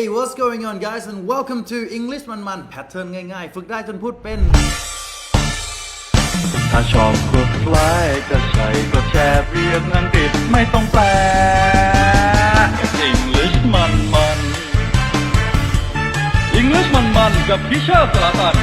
Hey what's going on guys and welcome to English มันมันแพทเทิร์นง่ายๆ ฝึกได้จนพูดเป็น ถ้าชอบกดไลค์ก็ใช่กดแชร์เรียนอังกฤษไม่ต้องแปล English มันมัน English มันมันกับพี่เชอร์สลาตัน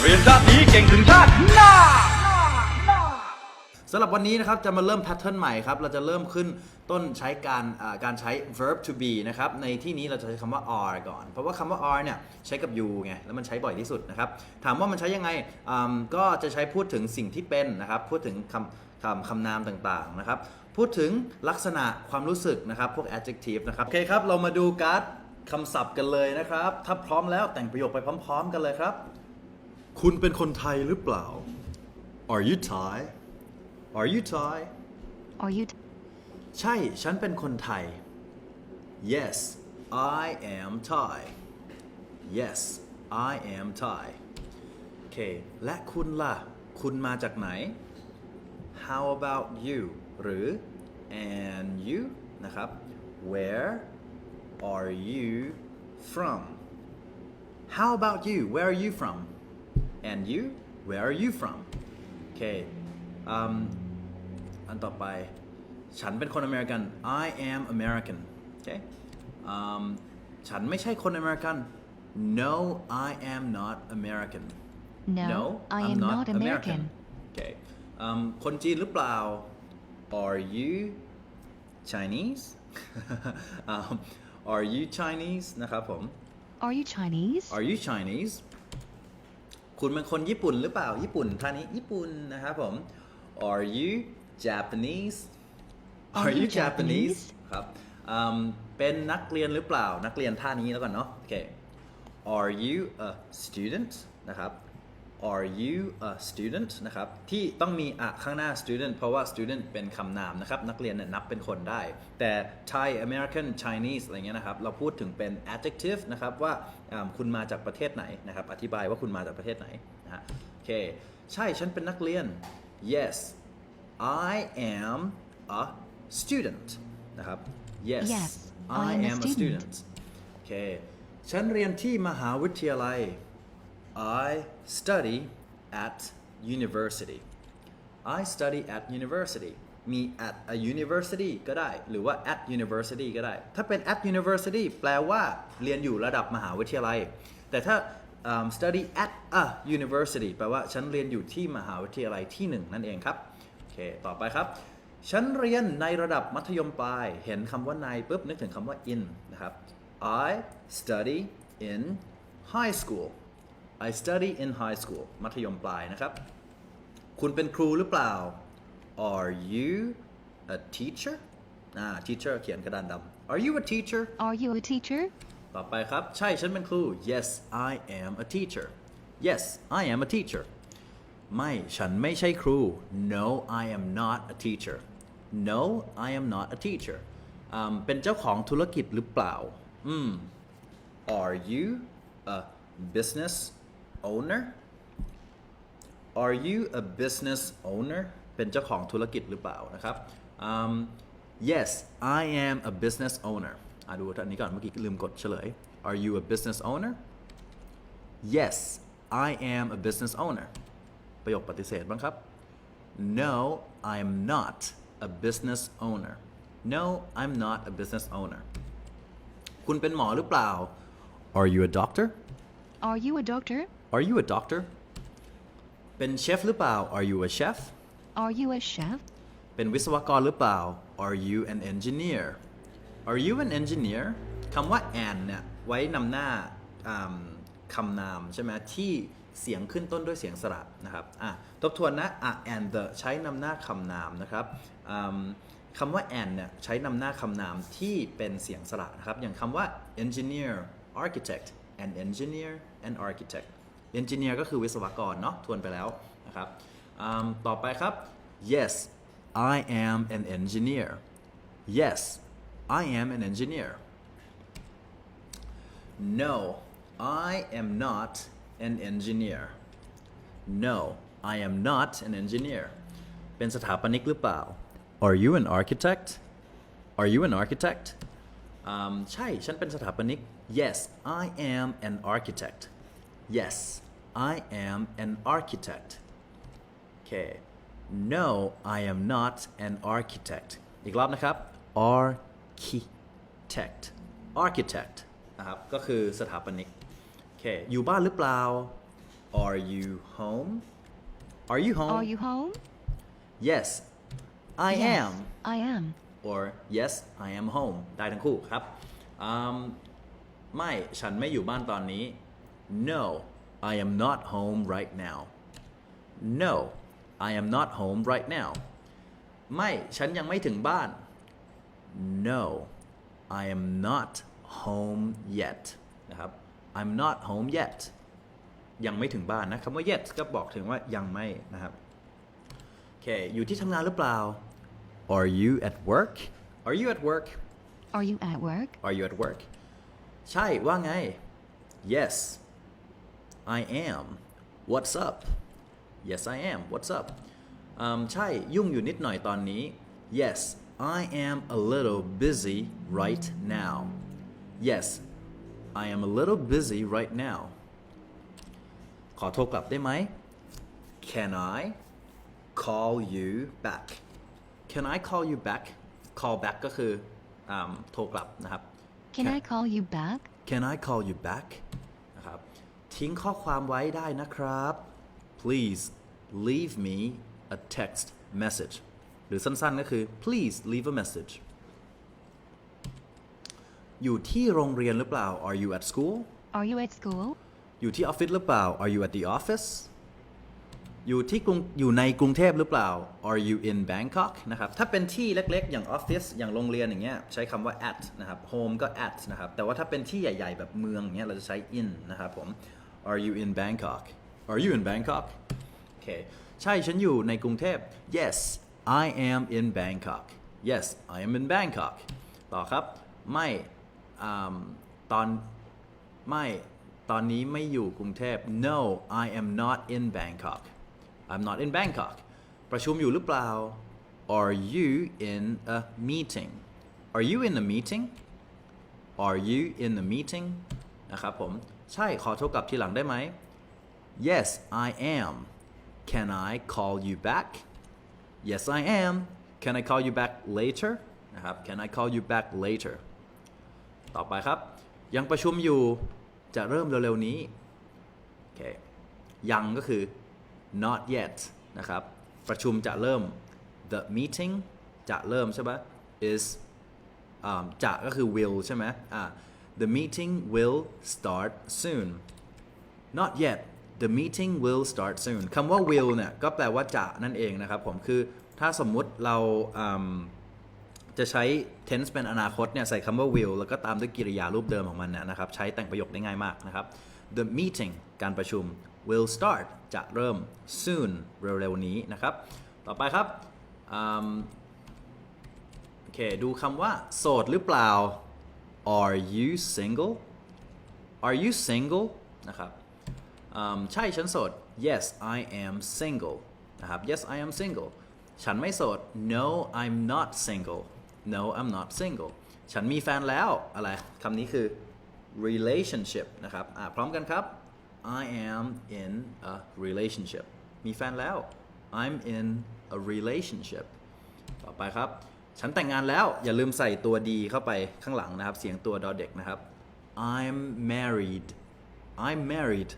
เรียนชาตินี้เก่งถึงชาติหน้า สำหรับวันนี้นะครับจะมาเริ่มแพทเทิร์นใหม่ครับ เราจะเริ่มขึ้นต้นใช้การการใช้ verb to be นะครับ ในที่นี้เราจะใช้คำว่า are ก่อน เพราะว่าคำว่า are เนี่ยใช้กับ you ไง แล้วมันใช้บ่อยที่สุดนะครับ ถามว่ามันใช้ยังไง ก็จะใช้พูดถึงสิ่งที่เป็นนะครับ พูดถึงคำคำคำนามต่างๆนะครับ พูดถึงลักษณะความรู้สึกนะครับ พวก adjective นะครับ โอเคครับ เรามาดูการ์ดคำศัพท์กันเลยนะครับ ถ้าพร้อมแล้วแต่งประโยคไปพร้อม ๆ กันเลยครับ คุณเป็นคนไทยหรือเปล่า Are you Thai Are you Thai Are you ใช่ ฉันเป็นคนไทย Yes I am Thai Yes I am Thai โอเค และคุณล่ะ คุณมาจากไหน How about you หรือ and you นะครับ Where are you from How about you Where are you from and you Where are you from โอเคอืม อันต่อไป ฉันเป็นคนอเมริกัน I am American โอเคอืมฉันไม่ใช่คนอเมริกัน No I am not American No, I am not American. โอเคอืมคนจีนหรือเปล่า Are you Chinese อืม Are you Chinese นะครับผม Are you Chinese? Are you Chinese คุณเป็นคนญี่ปุ่นหรือเปล่า ญี่ปุ่นท่านี้ญี่ปุ่นนะครับผม Are you Japanese Are you Japanese? ครับอืมเป็นนักเรียนหรือเปล่านักเรียนท่านี้แล้วกันเนาะโอเค Are you a student นะครับ Are you a student นะครับที่ต้องมีอะข้างหน้า student เพราะว่า student เป็นคำนามนะครับนักเรียนเนี่ยนับเป็นคนได้ แต่ Thai American Chinese อะไรเงี้ยนะครับเราพูดถึงเป็น adjective นะครับว่าอ่าคุณมาจากประเทศไหนนะครับอธิบายว่าคุณมาจากประเทศไหนนะฮะโอเคใช่ฉันเป็นนักเรียน yes I am a student นะครับ yes Yes, I I am a am a student. student โอเค ฉันเรียนที่มหาวิทยาลัย I study at university I study at university มี at a university ก็ได้ หรือว่า at university ก็ได้ ถ้าเป็น at university แปลว่าเรียนอยู่ระดับมหาวิทยาลัย แต่ถ้าอืม study at a university แปลว่าฉันเรียนอยู่ที่มหาวิทยาลัยที่หนึ่งนั่นเองครับ โอ เค ต่อไปครับ ฉันเรียนในระดับมัธยมปลาย เห็นคำว่าในปุ๊บนึกถึงคำว่า in นะครับ I study in high school I study in high school มัธยมปลายนะครับ คุณเป็นครูหรือเปล่า Are you a teacher อ่า teacher เขียนกระดานดำ Are you a teacher Are you a teacher? ต่อไปครับ ใช่ ฉันเป็นครู Yes I am a teacher Yes I am a teacher ไม่ฉันไม่ใช่ครู No I am not a teacher No I am not a teacher เป็นเจ้าของธุรกิจหรือเปล่าอืม Are you a business owner Are you a business owner เป็นเจ้าของธุรกิจหรือเปล่านะครับอืม Yes I am a business owner อะดูอันนี้ก่อนเมื่อกี้ลืมกดเฉลย Are you a business owner Yes I am a business owner ประโยคปฏิเสธบ้างครับ No I am not a business owner No I'm not a business owner คุณเป็นหมอหรือเปล่า Are you a doctor Are you a doctor? Are you a doctor เป็นเชฟหรือเปล่า Are you a chef Are you a chef? เป็นวิศวกรหรือเปล่า Are you an engineer Are you an engineer คำว่า an เนี่ยไว้นำหน้าอ่ำคำนามใช่ไหมที่ เสียงขึ้นต้นด้วยเสียงสระนะครับอะทบทวนนะอะ and the ใช้นำหน้าคำนามนะครับคำว่า and เนี่ยใช้นำหน้าคำนามที่เป็นเสียงสระนะครับ อย่างคำว่า engineer architect an engineer an architect engineer ก็คือวิศวกรเนาะทวนไปแล้วนะครับต่อไปครับ yes I am an engineer yes I am an engineer no I am not an engineer no I am not an engineer เป็นสถาปนิกหรือเปล่า Are you an architect Are you an architect อืมใช่ ฉันเป็นสถาปนิก yes I am an architect yes I am an architect okay no I am not an architect อีกรอบนะครับ architect architect นะครับ ก็คือสถาปนิก โอเคอยู่บ้านหรือเปล่า are you home are you home Are you home? yes I Yes, am I am. or yes I am home ได้ทั้งคู่ครับอืมไม่ฉันไม่อยู่บ้านตอนนี้ no I am not home right now no I am not home right now ไม่ฉันยังไม่ถึงบ้าน no I am not home yet นะครับ I'm not home yet ยังไม่ถึงบ้านนะคำว่า yet ก็บอกถึงว่ายังไม่นะครับ โอเค อยู่ที่ทำงานหรือเปล่า Are you at work Are you at work Are you at work? Are you at work ใช่ว่าไง Yes I am What's up Yes I am What's up อืมใช่ ยุ่งอยู่นิดหน่อยตอนนี้ Yes I am a little busy right now Yes I am a little busy right now ขอโทรกลับได้ไหม Can I call you back Can I call you back call back ก็คืออมโทรกลับนะครับ Can I call you back? Can I call you back นะครับ ทิ้งข้อความไว้ได้นะครับ Please leave me a text message หรือสั้นๆก็คือ Please leave a message อยู่ที่โรงเรียนหรือเปล่า Are you at school Are you at school? อยู่ที่ออฟฟิศหรือเปล่า Are you at the office อยู่ที่กรุงอยู่ในกรุงเทพหรือเปล่า Are you in Bangkok นะครับ ถ้าเป็นที่เล็กๆ อย่างออฟฟิศ อย่างโรงเรียนอย่างเงี้ย ใช้คำว่า at นะครับ home ก็ at นะครับ แต่ว่าถ้าเป็นที่ใหญ่ๆ แบบเมืองอย่างเงี้ย เราจะใช้ in นะครับผม Are you in Bangkok Are you in Bangkok โอเค ใช่ ฉันอยู่ในกรุงเทพ Yes I am in Bangkok Yes I am in Bangkok ต่อครับ ไม่ อ่าตอน ไม่ ตอนนี้ไม่อยู่กรุงเทพ No I am not in Bangkok I'm not in Bangkok ประชุมอยู่หรือเปล่า Are you in a meeting Are you in a meeting Are you in a meeting นะครับผม ใช่ ขอโทรกลับทีหลังได้ไหม Yes I am Can I call you back Yes I am Can I call you back later นะครับ Can I call you back later ต่อไปครับ ยังประชุมอยู่จะเริ่มเร็วๆนี้โอเคยังก็คือ not yet นะครับ ประชุมจะเริ่ม the meeting จะเริ่มใช่ไหม is จะก็คือ will ใช่ไหมอ่า the meeting will start soon not yet the meeting will start soon คำว่า will เนี่ยก็แปลว่าจะนั่นเองนะครับผมคือถ้าสมมุติเรา จะใช้ tense เป็นอนาคตเนี่ยใส่คำว่า will แล้วก็ตามด้วยกริยารูปเดิมของมันเนี่ยนะครับ ใช้แต่งประโยคได้ง่ายมากนะครับ the meeting การประชุม will start จะเริ่ม soon เร็วๆนี้นะครับ ต่อไปครับโอเค ดูคำว่า โสดหรือเปล่า are you single are you single นะครับใช่ฉันโสด yes I am single นะครับ yes I am single ฉันไม่โสด no I'm not single no I'm not single ฉันมีแฟนแล้วอะไรคำนี้คือ relationship นะครับอะพร้อมกันครับ I am in a relationship มีแฟนแล้ว I'm in a relationship ต่อไปครับ ฉันแต่งงานแล้วอย่าลืมใส่ตัวดีเข้าไปข้างหลังนะครับ เสียงตัวดอเด็กนะครับ I'm married I'm married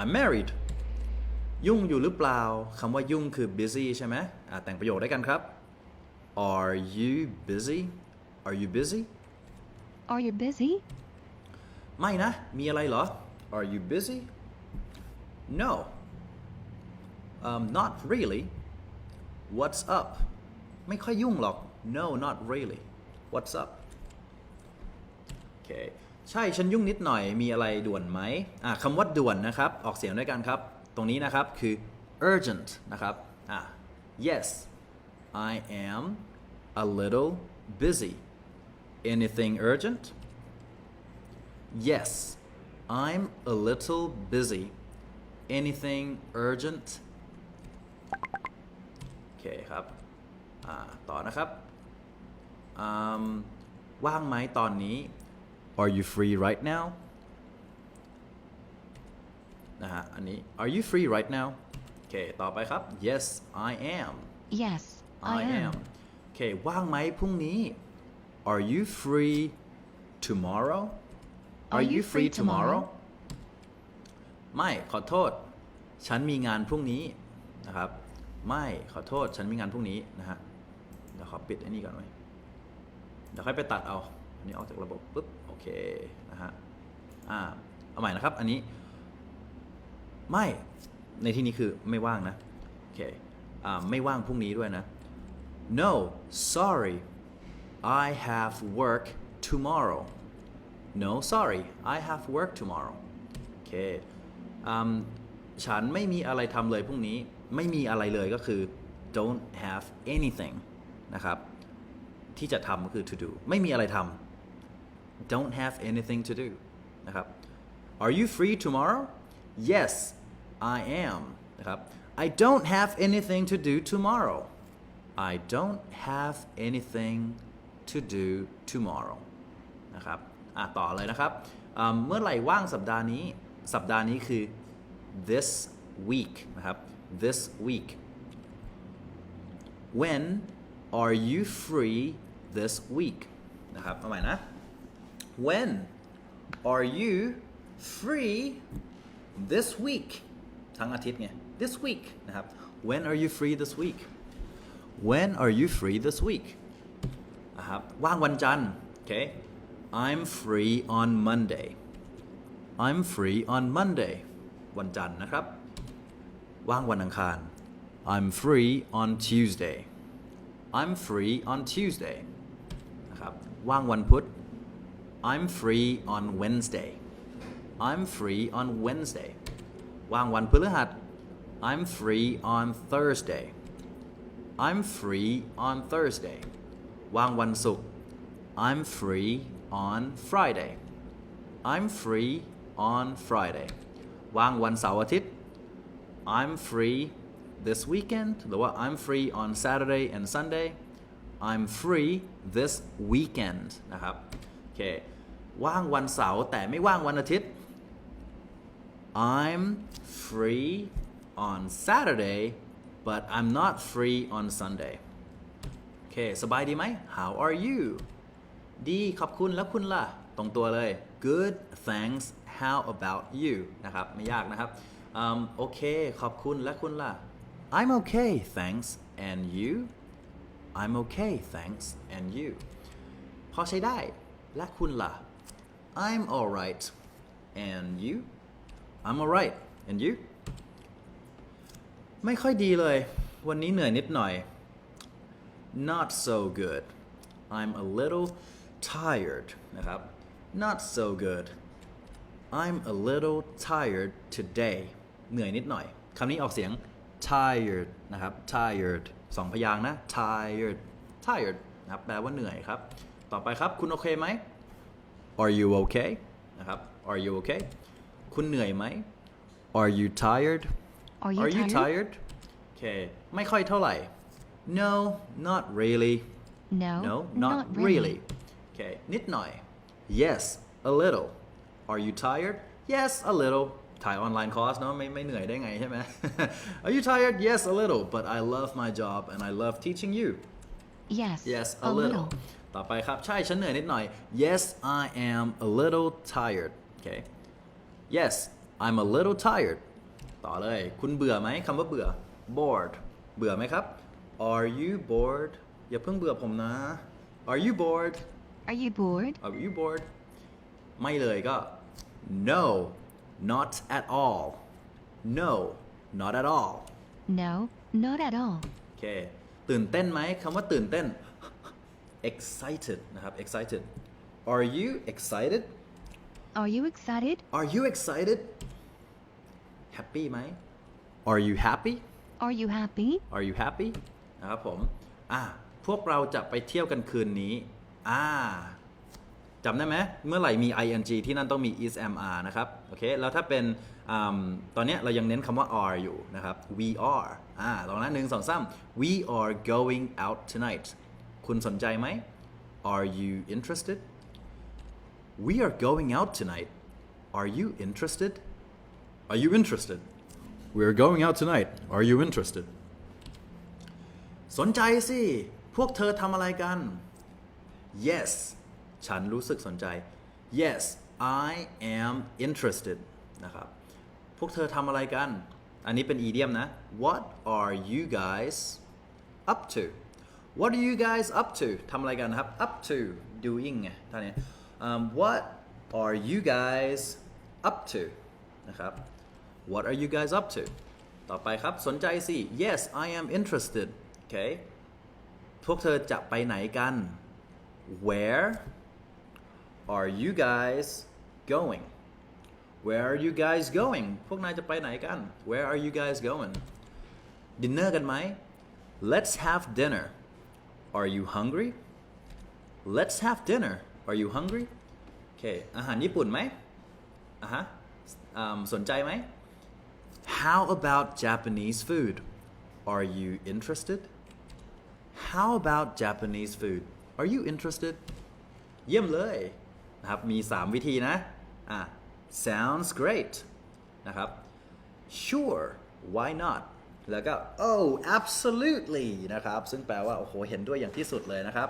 I'm married ยุ่งอยู่หรือเปล่าคำว่ายุ่งคือ busy ใช่ไหมแต่งประโยคได้กันครับ Are you busy Are you busy Are you busy? ไม่นะ มีอะไรเหรอ Are you busy No um, not really What's up ไม่ค่อยยุ่งหรอก No not really What's up โอเคใช่ฉันยุ่งนิดหน่อยมีอะไรด่วนไหมอะคำว่าด่วนนะครับ ออกเสียงด้วยกันครับ ตรงนี้นะครับคือ urgent นะครับอะ yes I am a little busy anything urgent Yes I'm a little busy anything urgent โอเคครับอ่าต่อนะครับอืม ว่างไหมตอนนี้ Are you free right now นะฮะ อันนี้ Are you free right now โอเค ต่อไปครับ Yes I am Yes, I, I am. am โอเคว่างไหมพรุ่งนี้ Are you free tomorrow Are you free tomorrow? ไม่ขอโทษ ฉันมีงานพรุ่งนี้นะครับ ไม่ขอโทษ ฉันมีงานพรุ่งนี้นะฮะเดี๋ยวขอปิดไอ้นี่ก่อนไหมเดี๋ยวค่อยไปตัดเอาอันนี้ออกจากระบบปุ๊บโอเคนะฮะอ่าเอาใหม่นะครับ อันนี้ ไม่ในที่นี้คือไม่ว่างนะโอเคอ่าไม่ว่างพรุ่งนี้ด้วยนะ no sorry I have work tomorrow no sorry I have work tomorrow โอเคอืมฉันไม่มีอะไรทำเลยพรุ่งนี้ ไม่มีอะไรเลยก็คือ don't have anything นะครับ ที่จะทำก็คือ to do ไม่มีอะไรทำ don't have anything to do นะครับ Are you free tomorrow? Yes, I am นะครับ I don't have anything to do tomorrow. I don't have anything to do tomorrow นะครับ อ่ะ ต่อเลยนะครับอืมเมื่อไหร่ว่างสัปดาห์นี้ สัปดาห์นี้คือ this week นะครับ this week When are you free this week นะครับเอาใหม่นะ When are you free this week ทั้งอาทิตย์ไง this week นะครับ When are you free this week When are you free this week นะครับ ว่างวันจันทร์ okay I'm free on Monday I'm free on Monday วันจันทร์นะครับ ว่างวันอังคาร I'm free on Tuesday I'm free on Tuesday นะครับ ว่างวันพุธ I'm free on Wednesday I'm free on Wednesday ว่างวันพฤหัส I'm free on Thursday I'm free on Thursday ว่างวันศุกร์ I'm free on Friday I'm free on Friday ว่างวันเสาร์อาทิตย์ I'm free this weekend หรือว่า I'm free on Saturday and Sunday I'm free this weekend นะครับ โอเค ว่างวันเสาร์แต่ไม่ว่างวันอาทิตย์ I'm free on Saturday but I'm not free on Sunday โอเค สบายดีไหม How are you ดีขอบคุณแล้วคุณล่ะ ตรงตัวเลย Good thanks How about you นะครับ ไม่ยากนะครับอืมโอเค ขอบคุณและคุณล่ะ I'm okay thanks and you I'm okay thanks and you พอใช้ได้ และคุณล่ะ I'm alright and you I'm alright and you ไม่ค่อยดีเลย วันนี้เหนื่อยนิดหน่อย not so good I'm a little tired นะครับ not so good I'm a little tired today เหนื่อยนิดหน่อยคำนี้ออกเสียง tired นะครับ tired สองพยางค์นะ tired tired นะครับแปลว่าเหนื่อยครับ ต่อไปครับคุณโอเคไหม Are you okay นะครับ Are you okay คุณเหนื่อยไหม Are you tired Are you Are you tired? tired โอเค ไม่ค่อยเท่าไหร่ No not really No, No not really โอเค นิดหน่อย Yes a little Are you tired Yes a little ถ่ายออนไลน์คอร์สเนาะไม่ไม่เหนื่อยได้ไงใช่ไหม Are you tired Yes a little but I love my job and I love teaching you Yes, Yes a little ต่อไปครับ ใช่ ฉันเหนื่อยนิดหน่อย Yes I am a little tired okay Yes I'm a little tired ต่อเลย คุณเบื่อไหมคำว่าเบื่อ bored เบื่อไหมครับ Are you bored อย่าเพิ่งเบื่อผมนะ Are you bored Are you bored? Are you bored ไม่เลยก็ No not at all No not at all No, not at all. โอเค ตื่นเต้นไหมคำว่าตื่นเต้น excited นะครับ excited Are you excited Are you excited? Are you excited happy ไหม Are you happy Are you happy? Are you happy นะครับผม อะพวกเราจะไปเที่ยวกันคืนนี้ อ่าจำได้ไหม เมื่อไหร่มี ing ที่นั่นต้องมี is am are นะครับ โอเค แล้วถ้าเป็นอมตอนเนี้ยเรายังเน้นคำว่า are อยู่นะครับ we are อ่าลองนะหนึ่งสองสาม we are going out tonight คุณสนใจไหม Are you interested We are going out tonight Are you interested Are you interested We're going out tonight Are you interested สนใจสิ พวกเธอทำอะไรกัน Yes ฉันรู้สึกสนใจ Yes I am interested นะครับ พวกเธอทำอะไรกัน อันนี้เป็นอีเดียมนะ What are you guys up to What are you guys up to ทำอะไรกันนะครับ up to doing ไงท่านี้ um, What are you guys up to นะครับ What are you guys up to ต่อไปครับ สนใจสิ Yes I am interested okay พวกเธอจะไปไหนกัน Where are you guys going Where are you guys going พวกนายจะไปไหนกัน Where are you guys going ดินเนอร์กันไหม Let's have dinner Are you hungry Let's have dinner Are you hungry โอเค อาหารญี่ปุ่นไหมอ่ะฮะอืมสนใจไหม How about Japanese food Are you interested How about Japanese food Are you interested เยี่ยมเลยนะครับ มี 3 วิธีนะ อ่ะ sounds great นะครับ sure why not แล้วก็ oh absolutely นะครับ ซึ่งแปลว่า โอ้โห เห็นด้วยอย่างที่สุดเลยนะครับ